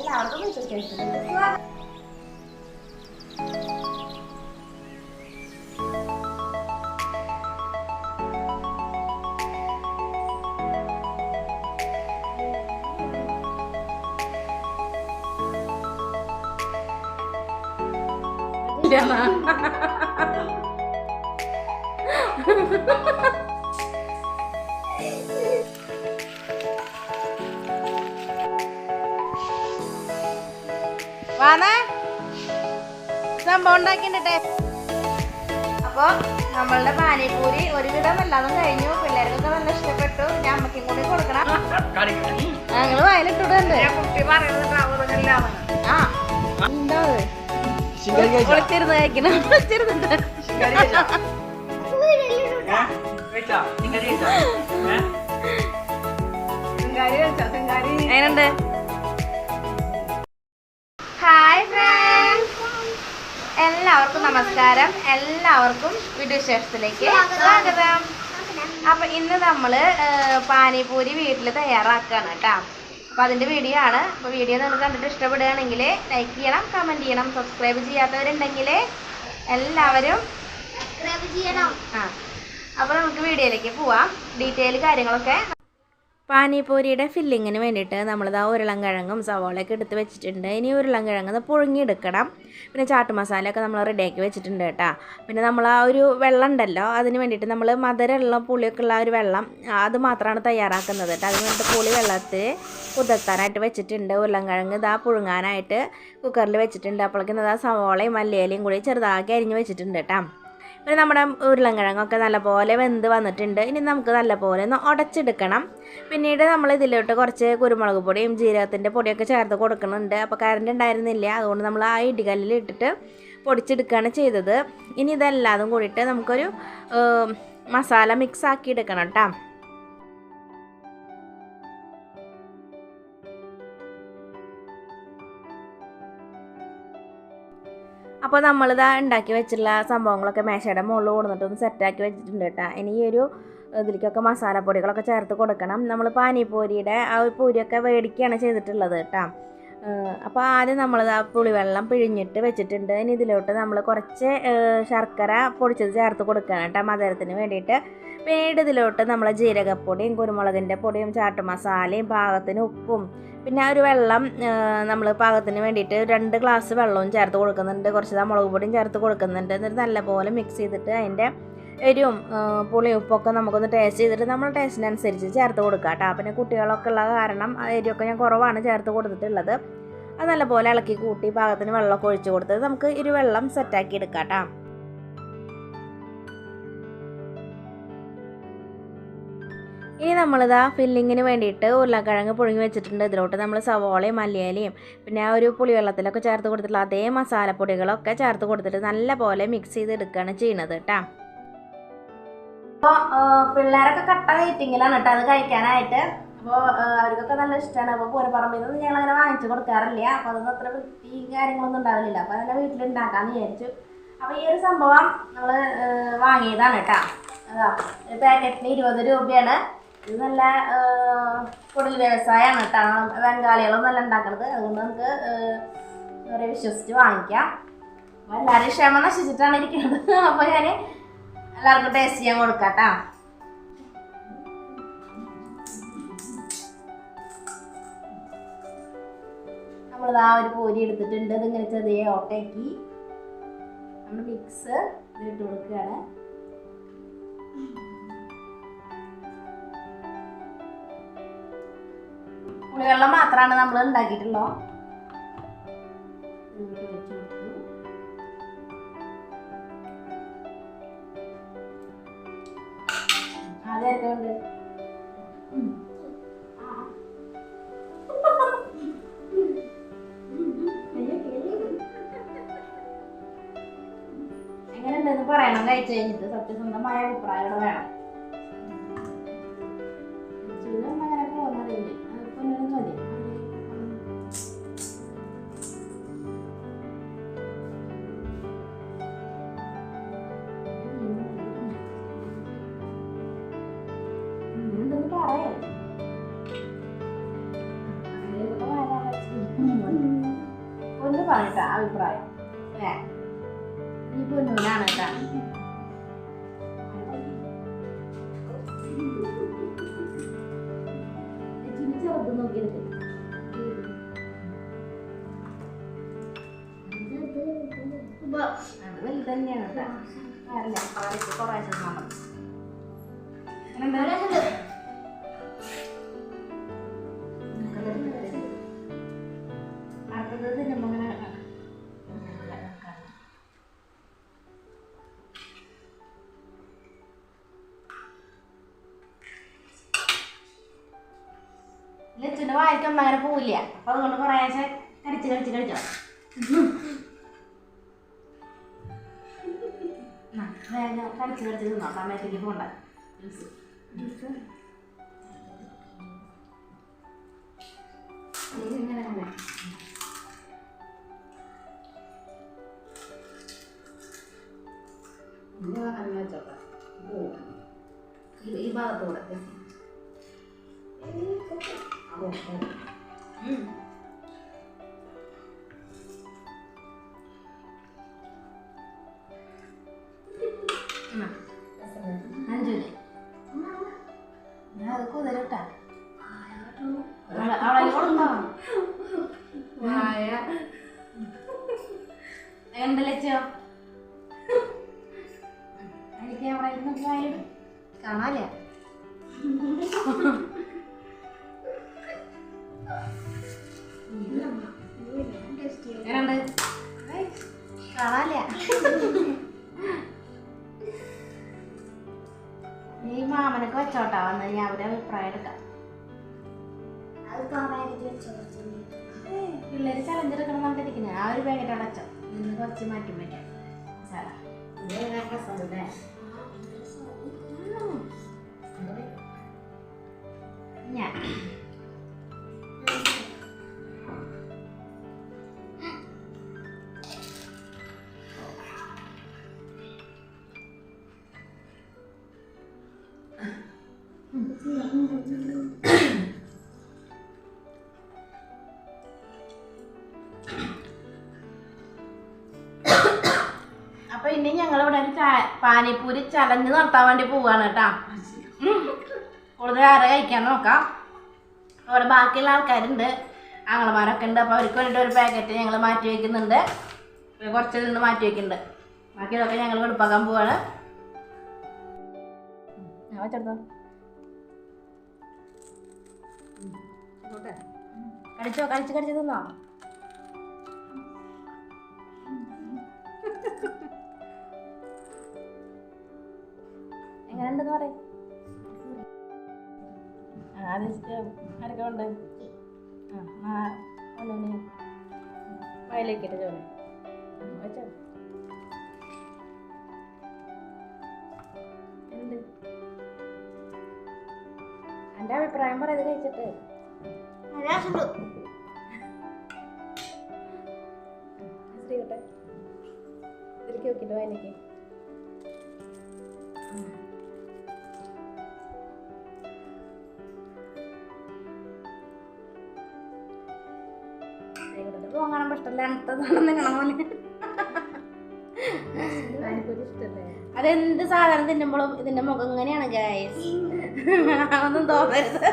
എല്ലാവർക്കും വിശ്വസിച്ചിട്ടുണ്ട് സ്വാഗതം വാണേ സംഭവം ഉണ്ടാക്കിണ്ടേ അപ്പൊ നമ്മളുടെ പാനിപ്പൂരി ഒരുവിധം എല്ലാതും കഴിഞ്ഞു. പിള്ളേർക്കൊക്കെ നല്ല ഇഷ്ടപ്പെട്ടു. ഞാൻ അമ്മയ്ക്കും കൂടി കൊടുക്കണം. ഞങ്ങൾ വയലിട്ടുണ്ട് കുട്ടി പറയുന്നത് ആ. എന്താ അത്? ഒളിച്ചിരുന്ന് കഴിക്കണം. ഒളിച്ചിരുന്നുണ്ട് എങ്ങനുണ്ട് ഹായ് ഫ്രണ്ട്സ് എല്ലാവർക്കും നമസ്കാരം. എല്ലാവർക്കും വിശേഷത്തിലേക്ക് സ്വാഗതം. അപ്പൊ ഇന്ന് നമ്മൾ പാനിപൂരി വീട്ടിൽ തയ്യാറാക്കാണ് കേട്ടോ. അപ്പൊ അതിന്റെ വീഡിയോ ആണ്. അപ്പൊ വീഡിയോ നിങ്ങൾ കണ്ടിട്ട് ഇഷ്ടപ്പെടുകയാണെങ്കിൽ ലൈക്ക് ചെയ്യണം കമന്റ് ചെയ്യണം സബ്സ്ക്രൈബ് ചെയ്യാത്തവരുണ്ടെങ്കിൽ എല്ലാവരും ആ. അപ്പോൾ നമുക്ക് വീഡിയോയിലേക്ക് പോവാം. ഡീറ്റെയിൽ കാര്യങ്ങളൊക്കെ പാനിപൂരിയുടെ ഫില്ലിങ്ങിന് വേണ്ടിയിട്ട് നമ്മളിതാ ഉരുളൻകിഴങ്ങും സവോളയൊക്കെ എടുത്ത് വെച്ചിട്ടുണ്ട്. ഇനി ഉരുളൻകിഴങ്ങ് കിഴങ്ങ് പുഴുങ്ങിയെടുക്കണം. പിന്നെ ചാട്ട് മസാലയൊക്കെ നമ്മൾ റെഡിയാക്കി വെച്ചിട്ടുണ്ട് കേട്ടോ. പിന്നെ നമ്മൾ ആ ഒരു വെള്ളം ഉണ്ടല്ലോ അതിന് വേണ്ടിയിട്ട് നമ്മൾ മധുരമുള്ള പുളിയൊക്കെ ഉള്ള ഒരു വെള്ളം അത് മാത്രമാണ് തയ്യാറാക്കുന്നത് കേട്ടോ. അതിന് വേണ്ടിയിട്ട് പുളി വെള്ളത്തിൽ കുതിർത്താനായിട്ട് വെച്ചിട്ടുണ്ട് ഉരുളൻകിഴങ്ങ്. ഇതാ പുഴുങ്ങാനായിട്ട് കുക്കറിൽ വെച്ചിട്ടുണ്ട്. അപ്പോഴേക്കും ഇതാ സവോളയും മല്ലിയിലയും കൂടി ചെറുതാക്കി അരിഞ്ഞ് വെച്ചിട്ടുണ്ട് കേട്ടോ. പിന്നെ നമ്മുടെ ഉരുളൻകിഴങ്ങൊക്കെ നല്ലപോലെ വെന്ത് വന്നിട്ടുണ്ട്. ഇനി നമുക്ക് നല്ലപോലെ ഒന്ന് ഉടച്ചെടുക്കണം പിന്നീട് നമ്മൾ ഇതിലോട്ട് കുറച്ച് കുരുമുളക് പൊടിയും ജീരകത്തിന്റെ പൊടിയൊക്കെ ചേർത്ത് കൊടുക്കുന്നുണ്ട്. അപ്പോൾ കറണ്ട് ഉണ്ടായിരുന്നില്ല. അതുകൊണ്ട് നമ്മൾ ആ ഇടികല്ലിൽ ഇട്ടിട്ട് പൊടിച്ചെടുക്കുകയാണ് ചെയ്തത്. ഇനി ഇതെല്ലാതും കൂടിയിട്ട് നമുക്കൊരു മസാല മിക്സ് ആക്കി എടുക്കണം കേട്ടോ. അപ്പോൾ നമ്മളിതാ ഉണ്ടാക്കി വെച്ചിട്ടുള്ള സംഭവങ്ങളൊക്കെ മേശയുടെ മുകളിൽ കൊടുത്തിട്ടൊന്ന് സെറ്റാക്കി വെച്ചിട്ടുണ്ട് കേട്ടോ. ഇനി ഈ ഒരു ഇതിലേക്കൊക്കെ മസാലപ്പൊടികളൊക്കെ ചേർത്ത് കൊടുക്കണം. നമ്മൾ പാനിപ്പൂരിയുടെ ആ ഒരു പൂരിയൊക്കെ മേടിക്കുകയാണ് ചെയ്തിട്ടുള്ളത് കേട്ടോ. അപ്പോൾ ആദ്യം നമ്മൾ ആ പുളിവെള്ളം പിഴിഞ്ഞിട്ട് വെച്ചിട്ടുണ്ട്. ഇനി ഇതിലോട്ട് നമ്മൾ കുറച്ച് ശർക്കര പൊടിച്ചത് ചേർത്ത് കൊടുക്കുകയാണ് കേട്ടോ മധുരത്തിന് വേണ്ടിയിട്ട്. പിന്നീട് ഇതിലോട്ട് നമ്മൾ ജീരകപ്പൊടിയും കുരുമുളകിന്റെ പൊടിയും ചാട്ട് മസാലയും പാകത്തിന് ഉപ്പും പിന്നെ ഒരു വെള്ളം നമ്മൾ പാകത്തിന് വേണ്ടിയിട്ട് രണ്ട് ഗ്ലാസ് വെള്ളവും ചേർത്ത് കൊടുക്കുന്നുണ്ട്. കുറച്ച് മുളക് പൊടിയും ചേർത്ത് കൊടുക്കുന്നുണ്ട്. എന്നിട്ട് നല്ലപോലെ മിക്സ് ചെയ്തിട്ട് അതിന്റെ എരിവും ആ, പുളിയും ഉപ്പൊക്കെ നമുക്കൊന്ന് ടേസ്റ്റ് ചെയ്തിട്ട് നമ്മൾ ടേസ്റ്റിനനുസരിച്ച് ചേർത്ത് കൊടുക്കുക കേട്ടോ. പിന്നെ കുട്ടികളൊക്കെ ഉള്ള കാരണം എരിവൊക്കെ ഞാൻ കുറവാണ് ചേർത്ത് കൊടുത്തിട്ടുള്ളത്. അത് നല്ലപോലെ ഇളക്കി കൂട്ടി പാകത്തിന് വെള്ളമൊക്കെ ഒഴിച്ച് കൊടുത്ത് നമുക്ക് ഇരു വെള്ളം സെറ്റാക്കി എടുക്കാം കേട്ടോ. ഇനി നമ്മളിതാ ഫില്ലിങ്ങിന് വേണ്ടിയിട്ട് ഉരുളക്കിഴങ്ങ് പുഴുങ്ങി വെച്ചിട്ടുണ്ട്. ഇതിലോട്ട് നമ്മൾ സവോളയും മല്ലിയിലയും പിന്നെ ആ ഒരു പുളിവെള്ളത്തിലൊക്കെ ചേർത്ത് കൊടുത്തിട്ടുള്ള അതേ മസാലപ്പൊടികളൊക്കെ ചേർത്ത് കൊടുത്തിട്ട് നല്ലപോലെ മിക്സ് ചെയ്ത് എടുക്കുകയാണ് ചെയ്യുന്നത് കേട്ടോ. അപ്പോൾ പിള്ളേരൊക്കെ കട്ട വെയിറ്റിങ്ങിലാണ് കേട്ടോ അത് കഴിക്കാനായിട്ട്. അപ്പോൾ അവർക്കൊക്കെ നല്ല ഇഷ്ടമാണ് അപ്പോൾ പൂരപ്പറമ്പിൽ നിന്ന് ഞങ്ങൾ അങ്ങനെ വാങ്ങിച്ചു കൊടുക്കാറില്ല. അപ്പോൾ അതൊന്നും അത്ര വൃത്തി കാര്യങ്ങളൊന്നും ഉണ്ടാവില്ല അപ്പോൾ അതെല്ലാം വീട്ടിൽ ഉണ്ടാക്കാമെന്ന് വിചാരിച്ചു. അപ്പോൾ ഈ ഒരു സംഭവം നമ്മൾ വാങ്ങിയതാണ് കേട്ടോ. അതാ പാക്കറ്റിന് ഇരുപത് രൂപയാണ്. ഇത് നല്ല കുടിൽ വ്യവസായമാണ് കേട്ടോ. ബംഗാളികളും നല്ല ഉണ്ടാക്കണത്. അതുകൊണ്ട് നമുക്ക് വിശ്വസിച്ച് വാങ്ങിക്കാം. എല്ലാവരും ക്ഷമ നശിച്ചിട്ടാണ് ഇരിക്കുന്നത്. അപ്പോൾ ഞാൻ എല്ലാവർക്കും ടേസ്റ്റ് ചെയ്യാൻ കൊടുക്കാട്ടാ. കേട്ടോ നമ്മളിതാ ഒരു പൂരി എടുത്തിട്ടുണ്ട്. ഇതിങ്ങനെ ചെറിയ ഓട്ടയാക്കി നമ്മൾ മിക്സ് ഇതിട്ട് കൊടുക്കുകയാണ്. പുളിവെള്ളം മാത്രമാണ് നമ്മൾ ഉണ്ടാക്കിയിട്ടുള്ളൂ? ഉണ്ട് എങ്ങനെയുണ്ടെന്ന് പറയണം. കഴിച്ചു കഴിഞ്ഞിട്ട് സത്യസന്ധമായ അഭിപ്രായങ്ങൾ വേണം. പറയട്ടാ അഭിപ്രായം ഏ ഈ പൊന്നൂനാണ് കേട്ടാ ചെറുത് നോക്കിയെടുത്ത് അത് വലുത് തന്നെയാണ് കേട്ടാ അല്ല കുറേശ്ശെ കുറേശ്ശെ തിന്നാൻ മതി. എങ്ങനെയുണ്ട്? അടുത്തത് ലച്ചുന്റെ വായിക്കൊന്നും അങ്ങനെ പോവില്ല. അപ്പൊ അതുകൊണ്ട് കുറേശ്ശെ കടിച്ച് കടിച്ച് ആ, വേഗം കടിച്ച് കടിച്ച് തിന്നോ. സമയത്തേക്ക് പോണ്ട. ജ്യൂസ് ഇങ്ങനെ അങ്ങനെ വെച്ചോട്ടെ ഈ ഭാഗത്തൂടെ. ഉം. ഉം. അഞ്ജുന് ഞാൻ അത് കുതിരട്ടാ അവളെ അവളെ കൊടുത്തോ എന്താ ലച്ചോ എനിക്ക് അവിടെ ഇരുന്ന് പോയാലും കാണാല്ലേ? ഈ മാമനൊക്കെ വെച്ചോട്ടാ വന്ന്. ഞാൻ അവരെ അഭിപ്രായം എടുക്കാം. പിള്ളേര് ചലഞ്ച് എടുക്കണം പറഞ്ഞിരിക്കുന്നത് ആ ഒരു പാക്കറ്റ് അടച്ചോ നിന്ന് കുറച്ച് മാറ്റി മാറ്റാം. സാറാ. ഞാൻ. ഇനി ഞങ്ങൾ ഇവിടെ ഒരു പാനിപ്പൂരി ചലഞ്ച് നടത്താൻ വേണ്ടി പോവാണ് കേട്ടാ. കൂടുതൽ ആരെ കഴിക്കാൻ നോക്കാം. അവിടെ ബാക്കിയുള്ള ആൾക്കാരുണ്ട്. ആങ്ങളമാരൊക്കെ ഉണ്ട്. അപ്പൊ അവർക്ക് വേണ്ടിയിട്ട് ഒരു പാക്കറ്റ് ഞങ്ങൾ മാറ്റി വെക്കുന്നുണ്ട്. പിന്നെ കുറച്ച് ഇതുണ്ട് മാറ്റി വെക്കുന്നുണ്ട്. ബാക്കിയൊക്കെ ഞങ്ങൾ വെളുപ്പാക്കാൻ പോവാണ്. ഞാൻ വെച്ചെടുത്തോ. കടിച്ചോ? കടിച്ച് കടിച്ച് തിന്നോ? എങ്ങനെയുണ്ടെന്ന് പറയും. എന്റെ ആരൊക്കെ ഉണ്ട്. ആ ഒന്നു വയലേക്കിട്ട് ചോനെ വെച്ചോ. എന്ത്? എന്റെ അഭിപ്രായം പറയത് കഴിച്ചിട്ട്. ശ്രീകട്ടെ തിരിക്കി നോക്കിയിട്ട് വയലേക്ക് അതെന്ത് സാധനം തിന്നുമ്പോഴും ഇതിന്റെ മുഖം ഇങ്ങനെയാണ് ഗായസ് ഒന്നും തോന്നരുത്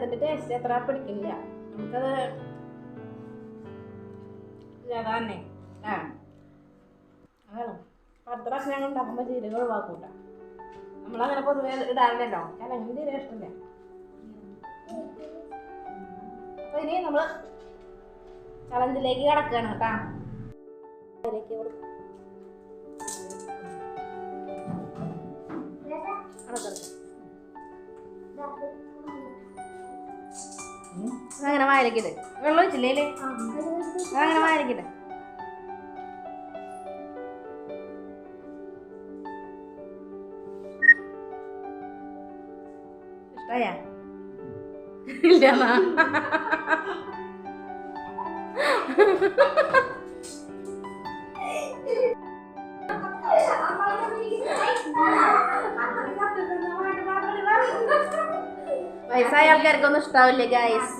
ജീരകത്തിന്റെ ടേസ്റ്റ് അത്ര പിടിക്കില്ല. നമുക്കത് അതാണ്. പ്രാവശ്യം ഞങ്ങൾ ഉണ്ടാക്കുമ്പോൾ ജീരകം ഒഴിവാക്കൂട്ട നമ്മളങ്ങനെ പൊതുവെ ഇടാറില്ലല്ലോ. കാരണം ജീരകം ഇഷ്ടമില്ല അപ്പൊ ഇനി നമ്മൾ ചലഞ്ചിലേക്ക് കിടക്കുകയാണ് കേട്ടാ. അതിലേക്ക് കിടക്കാം. വായിലിക്കിട് വെള്ളം വെച്ചില്ലേ അങ്ങനെ വായിലിക്കിട് ഇഷ്ടായാ? ഇല്ലന്നാ വയസ്സായ ആൾക്കാർക്കൊന്നും ഇഷ്ടാവില്ലേ ഗായ്സ്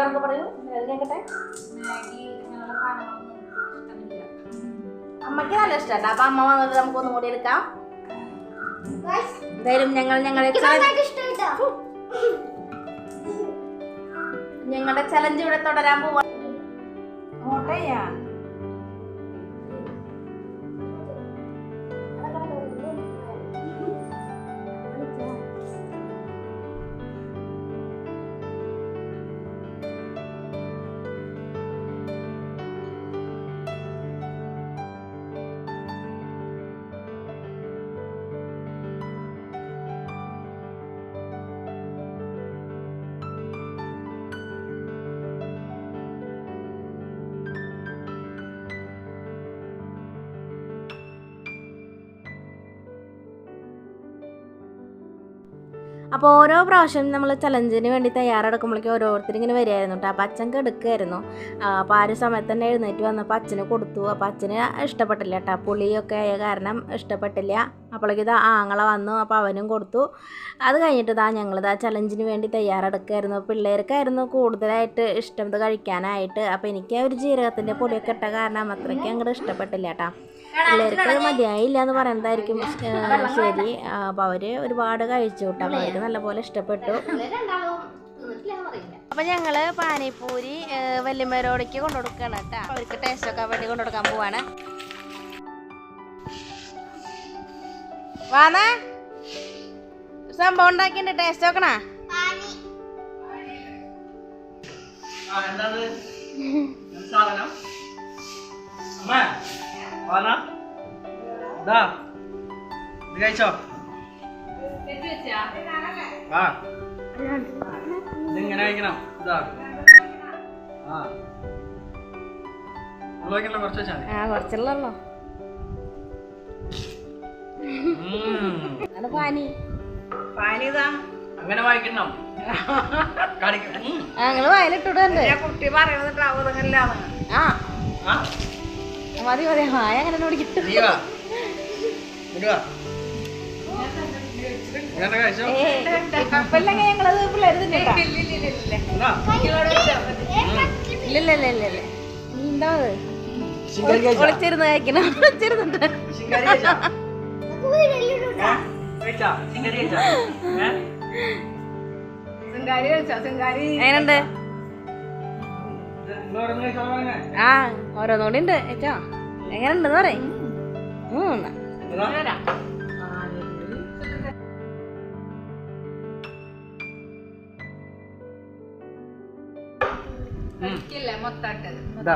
ഉറക്കെ പറയൂ. അത് കേക്കട്ടെ? അമ്മയ്ക്ക് നല്ല ഇഷ്ടമാണ് അപ്പൊ അമ്മ വന്നിട്ട് നമുക്ക് ഒന്നും കൂടി എടുക്കാം എന്തായാലും ഞങ്ങൾ ഞങ്ങളെ ഞങ്ങളുടെ ചലഞ്ച് ഇവിടെ തുടരാൻ പോവാ. അപ്പോൾ ഓരോ പ്രാവശ്യം നമ്മൾ ചലഞ്ചിന് വേണ്ടി തയ്യാറെടുക്കുമ്പോഴേക്കും ഓരോരുത്തർ ഇങ്ങനെ വരികയായിരുന്നു കേട്ടോ അപ്പോൾ അച്ഛൻ കെടുക്കുമായിരുന്നു അപ്പോൾ ആ ഒരു സമയത്ത് തന്നെ എഴുന്നേറ്റ് വന്നപ്പോൾ അച്ഛന് കൊടുത്തു. അപ്പോൾ അച്ഛന് ഇഷ്ടപ്പെട്ടില്ല കേട്ടോ പുളിയൊക്കെ ആയ കാരണം ഇഷ്ടപ്പെട്ടില്ല. അപ്പോഴേക്കും ഇതാ ആങ്ങളെ വന്നു. അപ്പോൾ അവനും കൊടുത്തു. അത് കഴിഞ്ഞിട്ട് ഇതാ ഞങ്ങളിതാ ചലഞ്ചിന് വേണ്ടി തയ്യാറെടുക്കുമായിരുന്നു പിള്ളേർക്കായിരുന്നു കൂടുതലായിട്ട് ഇഷ്ടം ഇത് കഴിക്കാനായിട്ട്. അപ്പോൾ എനിക്ക് ആ ഒരു ജീരകത്തിന്റെ പൊടിയൊക്കെ ഇട്ട കാരണം അത്രയ്ക്ക് അങ്ങോട്ട് ഇഷ്ടപ്പെട്ടില്ല കേട്ടോ പിള്ളേർക്ക് മതിയായില്ല എന്ന് പറയുന്നതായിരിക്കും. ശരി. അപ്പോൾ അവർ ഒരുപാട് കഴിച്ചു കേട്ടോ. അവർക്ക് നല്ലപോലെ ഇഷ്ടപ്പെട്ടു. അപ്പം ഞങ്ങൾ പാനിപ്പൂരി വല്യമ്മരോടേക്ക് കൊണ്ടുകൊടുക്കാണ് കേട്ടോ. അവർക്ക് ടേസ്റ്റ് ഒക്കെ വേണ്ടി കൊണ്ടുകൊടുക്കാൻ പോവാണ്. വാന്നാ? സംഭവം ഉണ്ടാക്കിണ്ട് ടേസ്റ്റ് നോക്കണാ? ആ, എന്താത്? എന്ത് സാധനം? അമ്മ, വാന്നാ. ദാ, ഇത് കഴിച്ചോ ആ ഇതിങ്ങനെ കഴിക്കണം ഇതാ ആ കുറച്ച് വെച്ചാൽ. അത് പാനി പാനിതാ അങ്ങനെ വായിക്കണം വയലിട്ടിടുണ്ട് ഞാൻ കുട്ടി പറയണത് അവതങ്ങളിലാണ് ആ ആ മതി മതി. മായ അങ്ങനെ എന്നോട് കിട്ടും? കുഴപ്പമില്ലെങ്കിൽ ഞങ്ങളത് പിള്ളേർ എന്താ ഒളിച്ചിരുന്ന് കഴിക്കണം. ഒളിച്ചിരുന്നുണ്ട്. ആ ഓരോന്നുകൂടി ഉണ്ട് ഏച്ചോ എങ്ങനെയുണ്ടെന്ന് പറയും. ഉം. ഇതാ. ഉം. ഇതാ.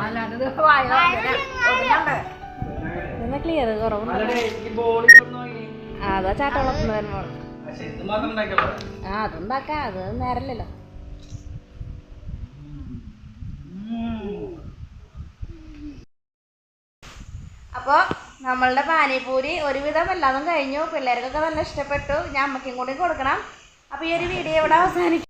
ഇതെന്നാ ക്ലിയർ കുറവുണ്ട്. അതാ ചാട്ടവളത്തിന് വരുമ്പോൾ ആ അതുണ്ടാക്കാം. അത് നേരല്ലല്ലോ. അപ്പോൾ നമ്മളുടെ പാനിപൂരി ഒരുവിധം എല്ലാതും കഴിഞ്ഞു. പിള്ളേർക്കൊക്കെ നല്ല ഇഷ്ടപ്പെട്ടു. ഞാൻ അമ്മയ്ക്കും കൂടി കൊടുക്കണം. അപ്പോൾ ഈ ഒരു വീഡിയോ ഇവിടെ അവസാനിക്കും